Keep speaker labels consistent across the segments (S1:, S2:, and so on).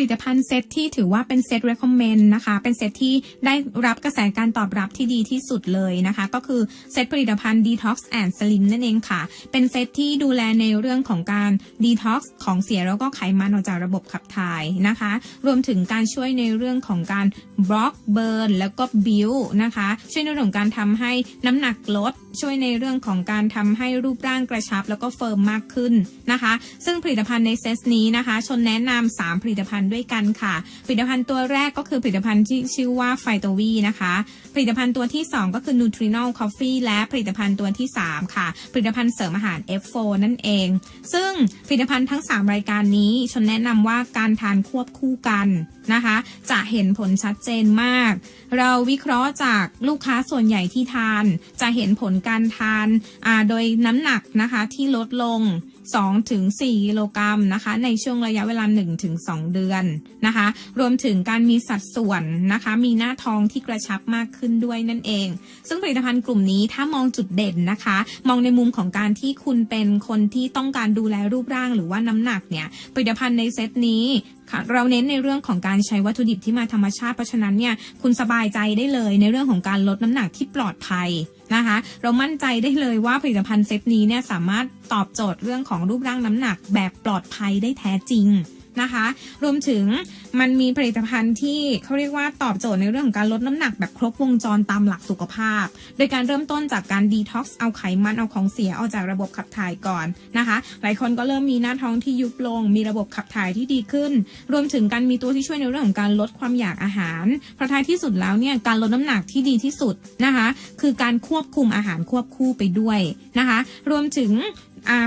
S1: ลิตภัณฑ์เซตที่ถือว่าเป็นเซต recommend นะคะ เป็นเซตที่ได้รับกระแสการตอบรับที่ดีที่สุดเลยนะคะ ก็คือเซตผลิตภัณฑ์ detox and slim นั่นเองค่ะ เป็นเซตที่ดูแลในเรื่องของการ detox ของเสียแล้วก็ไขมันออกจากระบบขับถ่ายนะคะ รวมถึงการช่วยในเรื่องของการบล็อกเบิร์นแล้วก็บิวนะคะ ช่วยในเรื่องของการทำให้น้ำหนักลดช่วยในเรื่องของการทำให้รูปร่างกระชับ แล้วก็เฟิร์มมากขึ้นนะคะ ซึ่งผลิตภัณฑ์ในเซตนี้นะคะ ชนแนะนำ3ผลิตภัณฑ์ด้วยกันค่ะ ผลิตภัณฑ์ตัวแรกก็คือผลิตภัณฑ์ที่ชื่อว่าไฟโตวีนะคะ ผลิตภัณฑ์ตัวที่ 2 ก็คือ Nutrinol Coffee และผลิตภัณฑ์ตัวที่ 3 ค่ะ ผลิตภัณฑ์เสริมอาหาร F4 นั่นเอง ซึ่งผลิตภัณฑ์ทั้ง 3 รายการนี้ ชนแนะนำว่าการทานควบคู่กันนะคะ จะเห็นผลชัดเจนมาก เราวิเคราะห์จากลูกค้าส่วนใหญ่ที่ทาน จะเห็นผลการทานโดยน้ำหนักนะคะที่ลดลง2ถึง4กิโลกรัมนะคะ ในช่วงระยะเวลา1ถึง2เดือนนะคะ รวมถึงการมีสัดส่วนนะคะ มีหน้าท้องที่กระชับมากขึ้นด้วยนั่นเอง ซึ่งผลิตภัณฑ์กลุ่มนี้ถ้ามองจุดเด่นนะคะ มองในมุมของการที่คุณเป็นคนที่ต้องการดูแลรูปร่างหรือว่าน้ำหนักเนี่ยผลิตภัณฑ์ในเซตนี้เราเน้นในเรื่องของการใช้วัตถุดิบที่มาธรรมชาติเพราะฉะนั้นเนี่ยคุณสบายใจได้เลยในเรื่องของการลดน้ำหนักที่ปลอดภัยนะคะ เรามั่นใจได้เลยว่าผลิตภัณฑ์เซตนี้เนี่ยสามารถ ตอบโจทย์เรื่องของรูปร่างน้ำหนักแบบปลอดภัยได้แท้จริงนะคะ รวมถึงมันมีผลิตภัณฑ์ที่เขาเรียกว่าตอบโจทย์ในเรื่องของการลดน้ำหนักแบบครบวงจรตามหลักสุขภาพ โดยการเริ่มต้นจากการดีท็อกซ์เอาไขมันเอาของเสียออกจากระบบขับถ่ายก่อนนะคะ หลายคนก็เริ่มมีหน้าท้องที่ยุบลง มีระบบขับถ่ายที่ดีขึ้น รวมถึงการมีตัวที่ช่วยในเรื่องของการลดความอยากอาหาร เพราะท้ายที่สุดแล้วเนี่ยการลดน้ำหนักที่ดีที่สุดนะคะ คือการควบคุมอาหารควบคู่ไปด้วยนะคะ รวมถึง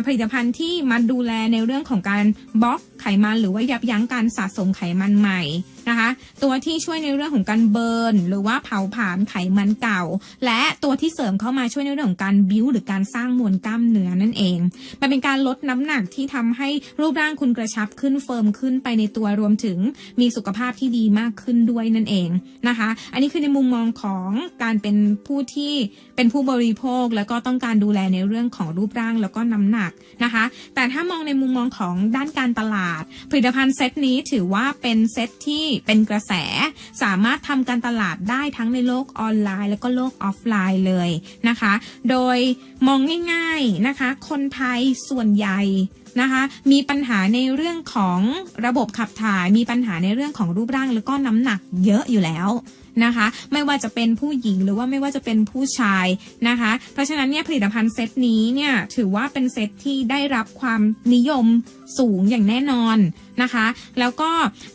S1: ผลิตภัณฑ์ที่มาดูแลในเรื่องของการบล็อกไขมันหรือว่ายับยั้งการสะสมไขมันใหม่นะคะ ตัวที่ช่วยในเรื่องของการเบิร์นหรือว่าเผาผลาญไขมันเก่า และตัวที่เสริมเข้ามาช่วยในเรื่องของการบิวหรือการสร้างมวลกล้ามเนื้อนั่นเอง มันเป็นการลดน้ำหนักที่ทำให้รูปร่างคุณกระชับขึ้นเฟิร์มขึ้นไปในตัวรวมถึงมีสุขภาพที่ดีมากขึ้นด้วยนั่นเองนะคะ อันนี้คือในมุมมองของการเป็นผู้ที่เป็นผู้บริโภคแล้วก็ต้องการดูแลในเรื่องของรูปร่างแล้วก็น้ำหนักนะคะ แต่ถ้ามองในมุมมองของด้านการตลาด ผลิตภัณฑ์เซตนี้ถือว่าเป็นเซตที่เป็นกระแส สามารถทำการตลาดได้ทั้งในโลกออนไลน์ แล้วก็โลกออฟไลน์เลยนะคะ โดยมองง่ายๆนะคะ คนไทยส่วนใหญ่นะคะ มีปัญหาในเรื่องของระบบขับถ่าย มีปัญหาในเรื่องของรูปร่างแล้วก็น้ำหนักเยอะอยู่แล้ว นะคะ ไม่ว่าจะเป็นผู้หญิงหรือว่าไม่ว่าจะเป็นผู้ชายนะคะ เพราะฉะนั้นเนี่ยผลิตภัณฑ์เซตนี้เนี่ยถือว่าเป็นเซตที่ได้รับความนิยมสูงอย่างแน่นอนนะคะ แล้วก็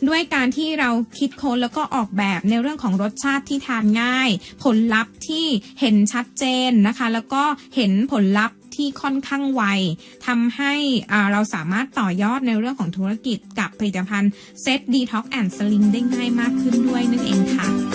S1: ด้วยการที่เราคิดค้นแล้วก็ออกแบบในเรื่องของรสชาติที่ทานง่าย ผลลัพธ์ที่เห็นชัดเจนนะคะ แล้วก็เห็นผลลัพธ์ที่ค่อนข้างไวทำให้เราสามารถต่อยอดในเรื่องของธุรกิจกับผลิตภัณฑ์เซต Detox and Slim ได้ง่ายมากขึ้นด้วยนั่นเองค่ะ